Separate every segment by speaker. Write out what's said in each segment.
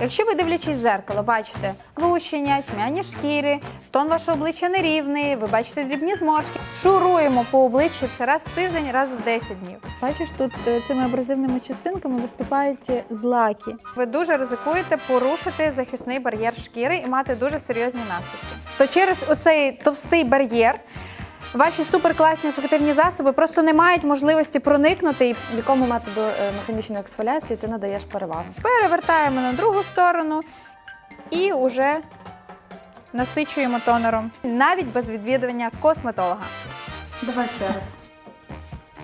Speaker 1: Якщо ви дивлячись в зеркало, бачите лущення, тьмяні шкіри, тон вашого обличчя нерівний, ви бачите дрібні зморшки, шуруємо по обличчі це раз в тиждень, раз в 10 днів.
Speaker 2: Бачиш, тут е, цими абразивними частинками виступають е, злаки.
Speaker 1: Ви дуже ризикуєте порушити захисний бар'єр шкіри і мати дуже серйозні наслідки. То через оцей товстий бар'єр ваші суперкласні ефективні засоби просто не мають можливості проникнути і
Speaker 3: Якому методу е, механічної ексфоліації ти надаєш перевагу?
Speaker 1: перевертаємо на другу сторону і уже насичуємо тонером, навіть без відвідування косметолога.
Speaker 2: Давай ще раз.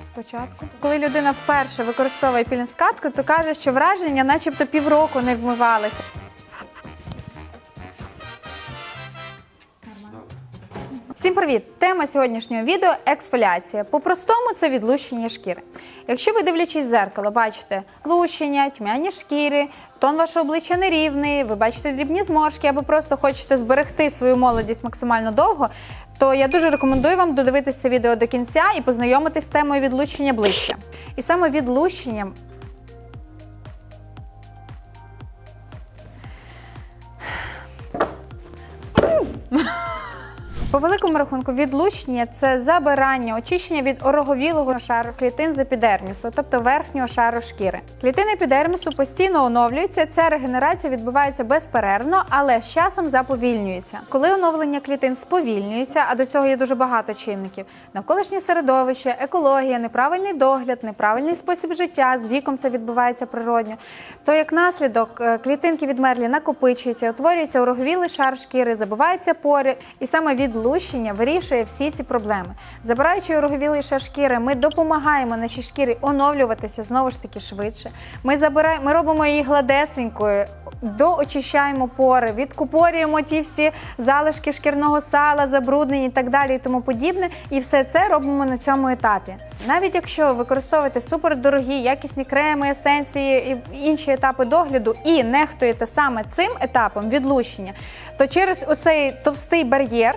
Speaker 1: Спочатку, коли людина вперше використовує пілінг-скатку, то каже, що враження, начебто півроку не вмивалися. Всім привіт! Тема сьогоднішнього відео ексфоліація. По-простому це відлущення шкіри. Якщо ви дивлячись в зеркало, бачите лущення, тьмяні шкіри, тон вашого обличчя нерівний, ви бачите дрібні зморшки, або просто хочете зберегти свою молодість максимально довго, то я дуже рекомендую вам додивитися відео до кінця і познайомитись з темою відлущення ближче. І саме відлущенням По великому рахунку, відлучення це забирання, очищення від ороговілого шару клітин з епідермісу, тобто верхнього шару шкіри. Клітини епідермісу постійно оновлюються. Ця регенерація відбувається безперервно, але з часом заповільнюється. Коли оновлення клітин сповільнюється, а до цього є дуже багато чинників: навколишнє середовище, екологія, неправильний догляд, неправильний спосіб життя. З віком це відбувається природньо. То як наслідок е, клітинки відмерлі накопичуються, утворюється ороговілий шар шкіри, забиваються пори, і саме відлущення вирішує всі ці проблеми. Забираючи ороговілий шар шкіри, ми допомагаємо нашій шкірі оновлюватися знову ж таки швидше. Ми забираємо, ми робимо її гладесенькою, доочищаємо пори, відкупорюємо ті всі залишки шкірного сала, забруднені і так далі, і тому подібне. І все це робимо на цьому етапі. Навіть якщо ви використовуєте супердорогі, якісні креми, есенції і інші етапи догляду і нехтуєте саме цим етапом відлущення, то через оцей товстий бар'єр.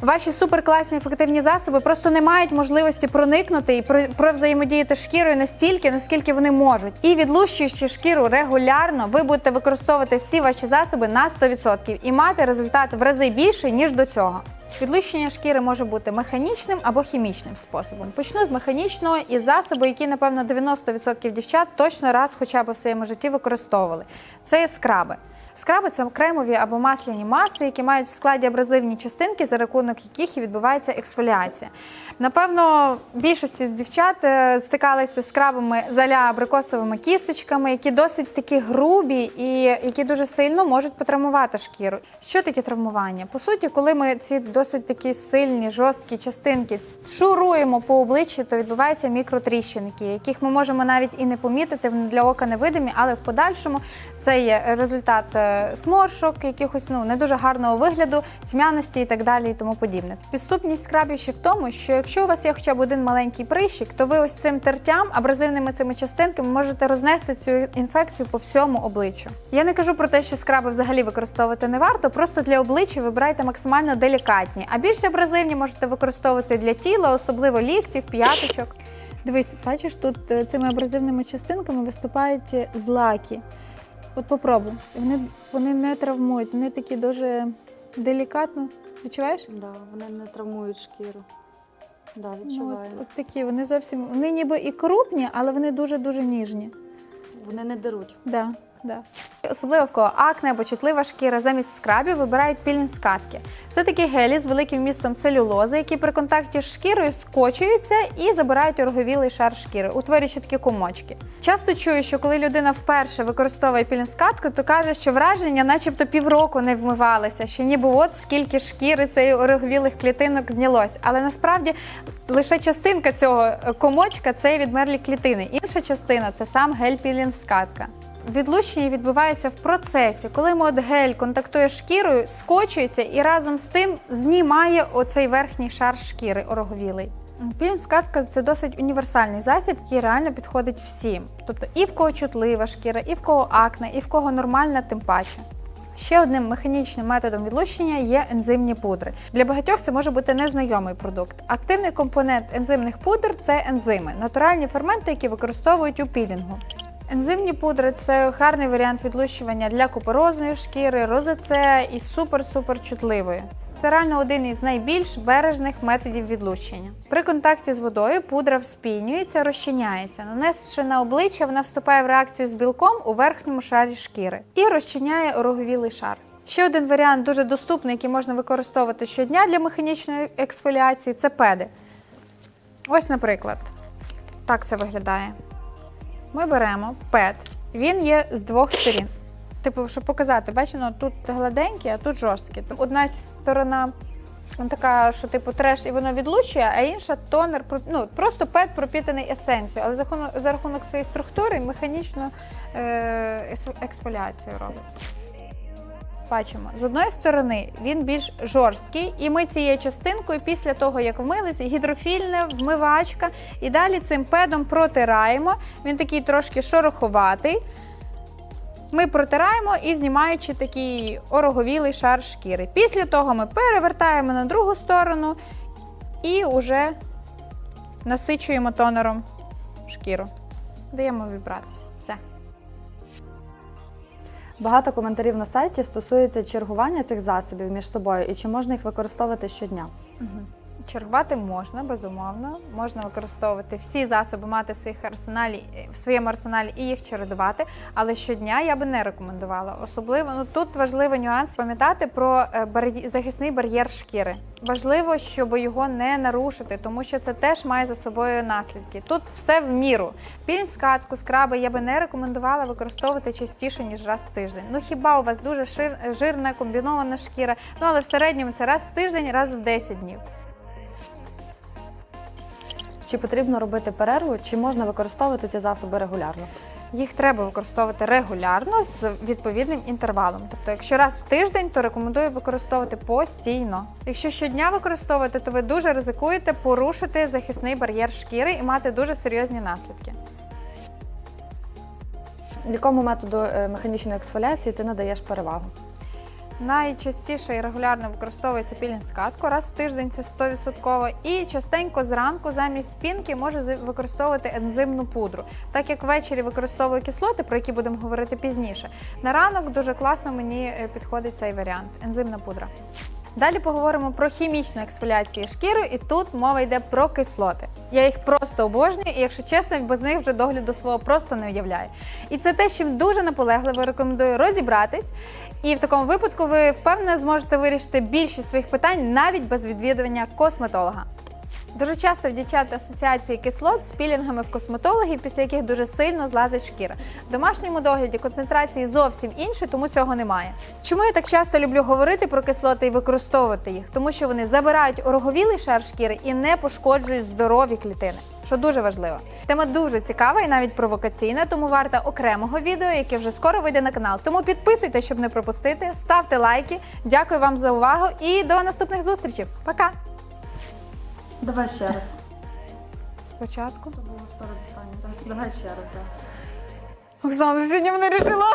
Speaker 1: Ваші суперкласні ефективні засоби просто не мають можливості проникнути і про- провзаємодіяти з шкірою настільки, наскільки вони можуть. І відлущуючи шкіру регулярно, ви будете використовувати всі ваші засоби на 100% і мати результат в рази більший, ніж до цього. Відлущення шкіри може бути механічним або хімічним способом. Почну з механічного і засоби, які, напевно, 90% дівчат точно раз хоча б в своєму житті використовували. Це є скраби. Скраби це кремові або масляні маси, які мають в складі абразивні частинки, за рахунок яких і відбувається ексфоліація. Напевно, більшості з дівчат е, стикалися з скрабами заля абрикосовими кісточками, які досить такі грубі і які дуже сильно можуть потравмувати шкіру. Що таке травмування? По суті, коли ми ці досить такі сильні, жорсткі частинки шуруємо по обличчі, то відбуваються мікротріщинки, яких ми можемо навіть і не помітити, для ока невидимі, але в подальшому це є результат е, сморшок, якихось ну не дуже гарного вигляду, тьмяності і так далі, і тому подібне. Підступність скрабів ще в тому, що якщо у вас є хоча б один маленький прищик, то ви ось цим тертям, абразивними цими частинками можете рознести цю інфекцію по всьому обличчю. Я не кажу про те, що скраби взагалі використовувати не варто, просто для обличчя вибирайте максимально делікатні, а більш абразивні можете використовувати для тіла, особливо ліктів, п'яточок.
Speaker 2: Дивись, бачиш, тут е, цими абразивними частинками виступають злаки. От попробуй. Вони, вони не травмують, вони такі дуже делікатно. Відчуваєш?
Speaker 3: Да, вони не травмують шкіру. Да,
Speaker 2: Ну, от, от такі, вони зовсім вони ніби і крупні, але вони дуже-дуже ніжні.
Speaker 3: Вони не деруть.
Speaker 2: Да, да.
Speaker 1: Особливо в кого акне або чутлива шкіра замість скрабів вибирають пілінг-скатки. Це такі гелі з великим вмістом целюлози, які при контакті з шкірою скочуються і забирають ороговілий шар шкіри, утворюючи такі комочки. Часто чую, що коли людина вперше використовує пілінг-скатку, то каже, що враження, начебто півроку не вмивалися, що ніби от скільки шкіри цієї ороговілих клітинок знялось. Але насправді лише частинка цього е, комочка це відмерлі клітини. Інша частина це сам гель пілінг-скатка. Відлущення відбувається в процесі, коли от гель контактує шкірою, скочується і разом з тим знімає оцей верхній шар шкіри ороговілий. Пілінг-скатка – це досить універсальний засіб, який реально підходить всім. Тобто і в кого чутлива шкіра, і в кого акне, і в кого нормальна, тим паче. Ще одним механічним методом відлущення є ензимні пудри. Для багатьох це може бути незнайомий продукт. Активний компонент ензимних пудр це ензими, натуральні ферменти, які використовують у пілінгу. Ензимні пудри це гарний варіант відлущування для купорозної шкіри, розацея і супер-супер чутливої. Це реально один із найбільш бережних методів відлущення. При контакті з водою пудра вспінюється, розчиняється. Нанесши на обличчя, вона вступає в реакцію з білком у верхньому шарі шкіри і розчиняє ороговілий шар. Ще один варіант дуже доступний, який можна використовувати щодня для механічної ексфоліації це педи. Ось, наприклад, так це виглядає. Ми беремо пет. Він є з двох сторін. Типу, щоб показати, бачимо, тут гладенький, а тут жорсткий. Одна сторона така, що типу треш і воно відлучує, а інша тонер, ну, просто пет пропітаний есенцією, але за рахунок, за рахунок своєї структури механічну е, ексфоліацію робить. Бачимо, з одної сторони він більш жорсткий, і ми цією частинкою, після того як вмилися, гідрофільна вмивачка, і далі цим педом протираємо. Він такий трошки шороховатий. Ми протираємо і знімаючи такий ороговілий шар шкіри. Після того ми перевертаємо на другу сторону і вже насичуємо тонером шкіру. Даємо вібратися.
Speaker 3: Багато коментарів на сайті стосується чергування цих засобів між собою і чи можна їх використовувати щодня.
Speaker 1: Чергувати можна, безумовно. Можна використовувати всі засоби, мати в своїх арсеналі в своєму арсеналі і їх чередувати. Але щодня я би не рекомендувала. Особливо ну тут важливий нюанс пам'ятати про е, бар'є- захисний бар'єр шкіри. Важливо, щоб його не нарушити, тому що це теж має за собою наслідки. Тут все в міру. Пілінг скатку, скраби я би не рекомендувала використовувати частіше ніж раз в тиждень. Ну хіба у вас дуже шир, жирна комбінована шкіра? Ну але в середньому це раз в тиждень, раз в 10 днів.
Speaker 3: Чи потрібно робити перерву, чи можна використовувати ці засоби регулярно?
Speaker 1: Їх треба використовувати регулярно з відповідним інтервалом. Тобто, якщо раз в тиждень, то рекомендую використовувати постійно. Якщо щодня використовувати, то ви дуже ризикуєте порушити захисний бар'єр шкіри і мати дуже серйозні наслідки.
Speaker 3: Якому методу е, механічної ексфоліації ти надаєш перевагу?
Speaker 1: Найчастіше і регулярно використовується пілінг скатку, раз в тиждень це 100%. І частенько зранку замість пінки можу використовувати ензимну пудру. Так як ввечері використовую кислоти, про які будемо говорити пізніше. На ранок дуже класно мені е, підходить цей варіант ензимна пудра. Далі поговоримо про хімічну ексфоліацію шкіри, і тут мова йде про кислоти. Я їх просто обожнюю, і якщо чесно, без них вже догляду свого просто не уявляю. І це те, чим дуже наполегливо рекомендую розібратись. І в такому випадку ви впевнено зможете вирішити більшість своїх питань навіть без відвідування косметолога. Дуже часто в дівчат асоціації кислот з пілінгами в косметологів, після яких дуже сильно злазить шкіра. В домашньому догляді концентрації зовсім інші, тому цього немає. Чому я так часто люблю говорити про кислоти і використовувати їх? Тому що вони забирають ороговілий шар шкіри і не пошкоджують здорові клітини, що дуже важливо. Тема дуже цікава і навіть провокаційна, тому варта окремого відео, яке вже скоро вийде на канал. Тому підписуйтесь, щоб не пропустити, ставте лайки. Дякую вам за увагу і до наступних зустрічей. Пока!
Speaker 3: Давай ще раз.
Speaker 1: Спочатку.
Speaker 3: Це було спереду останнє. Давай ще раз.
Speaker 1: Оксана, сьогодні мене рішила.